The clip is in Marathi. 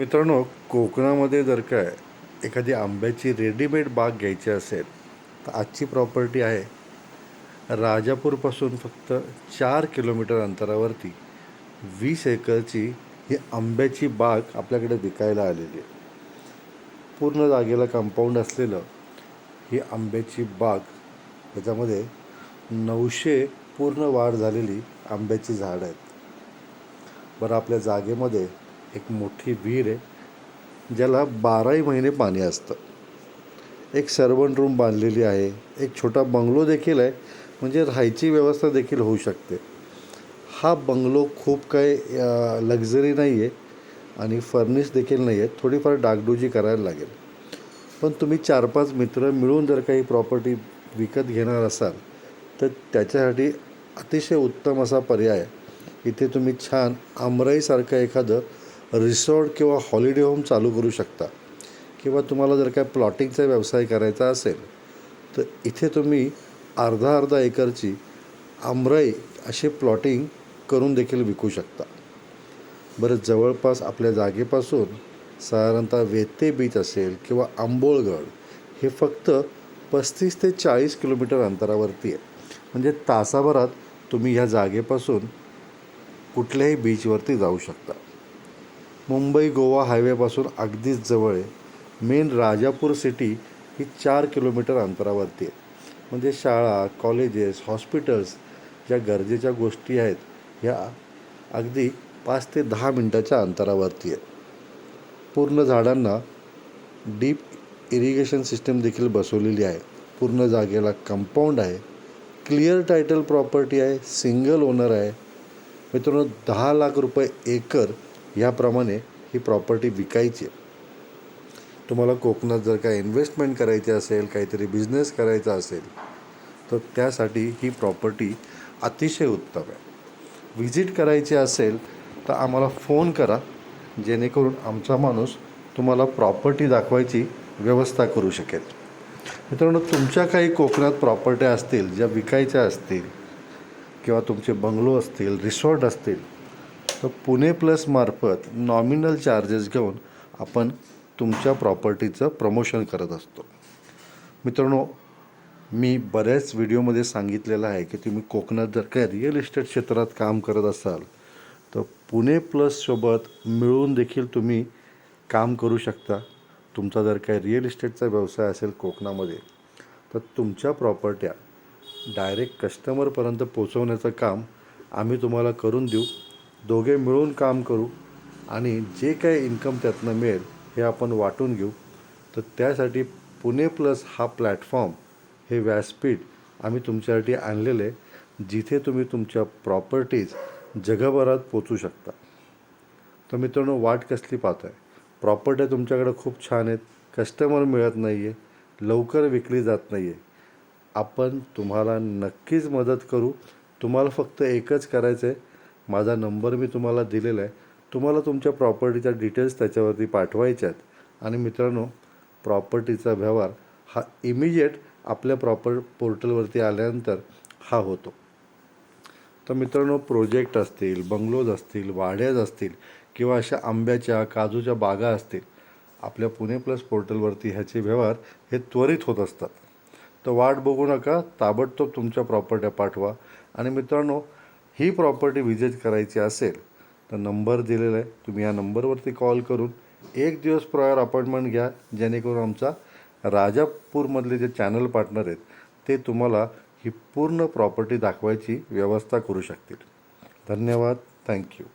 मित्रांनो कोकणामध्ये जर काय एखादी आंब्याची रेडीमेड बाग घ्यायची असेल तर आजची प्रॉपर्टी आहे राजापूरपासून फक्त चार किलोमीटर अंतरावरती. वीस एकरची ही आंब्याची बाग आपल्याकडे विकायला आलेली आहे. पूर्ण जागेला कंपाऊंड असलेलं ही आंब्याची बाग त्याच्यामध्ये नऊशे पूर्ण वाढ झालेली आंब्याची झाडं आहेत. बरं आपल्या जागेमध्ये एक मोठी विहीर आहे ज्याला बाराही महिने पाणी असतं. एक सर्वंट रूम बांधलेली आहे एक छोटा बंगलो देखील आहे म्हणजे राहायची व्यवस्था देखील होऊ शकते. हा बंगलो खूप काही लक्झरी नाही आहे आणि फर्निश देखील नाही आहे थोडीफार डागडुजी करायला लागेल. पण तुम्ही चार पाच मित्र मिळून जर काही प्रॉपर्टी विकत घेणार असाल तर त्याच्यासाठी अतिशय उत्तम असा पर्याय इथे तुम्ही छान आमराईसारखं एखादं रिसॉर्ट किंवा हॉलिडे होम चालू करू शकता. किंवा तुम्हाला जर काय प्लॉटिंगचा व्यवसाय करायचा असेल तर इथे तुम्ही अर्धा अर्धा एकरची आमराई असे प्लॉटिंग करून देखील विकू शकता. बरं जवळपास आपल्या जागेपासून साधारणतः वेते बीच असेल किंवा आंबोळगड हे फक्त पस्तीस ते चाळीस किलोमीटर अंतरावरती आहे. म्हणजे तासाभरात तुम्ही ह्या जागेपासून कुठल्याही बीचवरती जाऊ शकता. मुंबई गोवा हायवेपासून अगदीच जवळ आहे. मेन राजापूर सिटी ही चार किलोमीटर अंतरावरती आहे. म्हणजे शाळा कॉलेजेस हॉस्पिटल्स ज्या गरजेच्या गोष्टी आहेत ह्या अगदी पाच ते दहा मिनटाच्या अंतरावरती आहेत. पूर्ण झाडांना डीप इरिगेशन सिस्टम देखील बसवलेली आहे. पूर्ण जागेला कंपाऊंड आहे. क्लिअर टायटल प्रॉपर्टी आहे. सिंगल ओनर आहे. मित्रांनो दहा लाख रुपये एकर ह्याप्रमाणे ही प्रॉपर्टी विकायची आहे. तुम्हाला कोकणात जर काय इन्व्हेस्टमेंट करायची असेल काहीतरी बिझनेस करायचा असेल तर त्यासाठी ही प्रॉपर्टी अतिशय उत्तम आहे. व्हिजिट करायची असेल तर आम्हाला फोन करा. जेणेकरून आमचा माणूस तुम्हाला प्रॉपर्टी दाखवायची व्यवस्था करू शकेल. मित्रांनो तुमच्या काही कोकणात प्रॉपर्ट्या असतील ज्या विकायच्या असतील किंवा तुमचे बंगलो असतील रिसॉर्ट असतील तर पुणे प्लसमार्फत नॉमिनल चार्जेस घेऊन आपण तुमच्या प्रॉपर्टीचं प्रमोशन करत असतो. मित्रांनो मी बऱ्याच व्हिडिओमध्ये सांगितलेलं आहे की तुम्ही कोकणात जर काय रिअल इस्टेट क्षेत्रात काम करत असाल तर पुणे प्लससोबत मिळून देखील तुम्ही काम करू शकता. तुमचा जर काय रिअल इस्टेटचा व्यवसाय असेल कोकणामध्ये तर तुमच्या प्रॉपर्ट्या डायरेक्ट कस्टमरपर्यंत पोचवण्याचं काम आम्ही तुम्हाला करून देऊ. दोघे मिळून काम करू आणि जे काही इन्कम त्यातनं मिळेल हे आपण वाटून घेऊ. तर त्यासाठी पुणे प्लस हा प्लॅटफॉर्म हे व्यासपीठ आम्ही तुमच्यासाठी आणलेलं आहे जिथे तुम्ही तुमच्या प्रॉपर्टीज जगभरात पोचू शकता. तर मित्रांनो वाट कसली पाहत आहे प्रॉपर्ट्या तुमच्याकडे खूप छान आहेत कस्टमर मिळत नाही आहे लवकर विकली जात नाही आहे आपण तुम्हाला नक्कीच मदत करू. तुम्हाला फक्त एकच करायचं आहे माझा नंबर मी तुम्हाला दिलेला आहे. तुम्हाला तुमच्या प्रॉपर्टीच्या डिटेल्स त्याच्यावरती पाठवायच्या आहेत. आणि मित्रांनो प्रॉपर्टीचा व्यवहार हा इमिजिएट आपल्या प्रॉपर पोर्टलवरती आल्यानंतर हा होतो. तर मित्रांनो प्रोजेक्ट असतील बंगलोज असतील वाड्याज असतील किंवा अशा आंब्याच्या काजूच्या बागा असतील आपल्या पुणे प्लस पोर्टलवरती ह्याचे व्यवहार हे त्वरित होत असतात. तर वाट बघू नका ताबडतोब तुमच्या प्रॉपर्ट्या पाठवा. आणि मित्रांनो ही प्रॉपर्टी व्हिजिट करायची असेल तर नंबर दिलेला आहे. तुम्ही या नंबरवरती कॉल करून एक दिवस प्रॉयर अपॉइंटमेंट घ्या जेणेकरून आमचा राजापूरमधले जे चॅनल पार्टनर आहेत ते तुम्हाला ही पूर्ण प्रॉपर्टी दाखवायची व्यवस्था करू शकतील. धन्यवाद. थँक्यू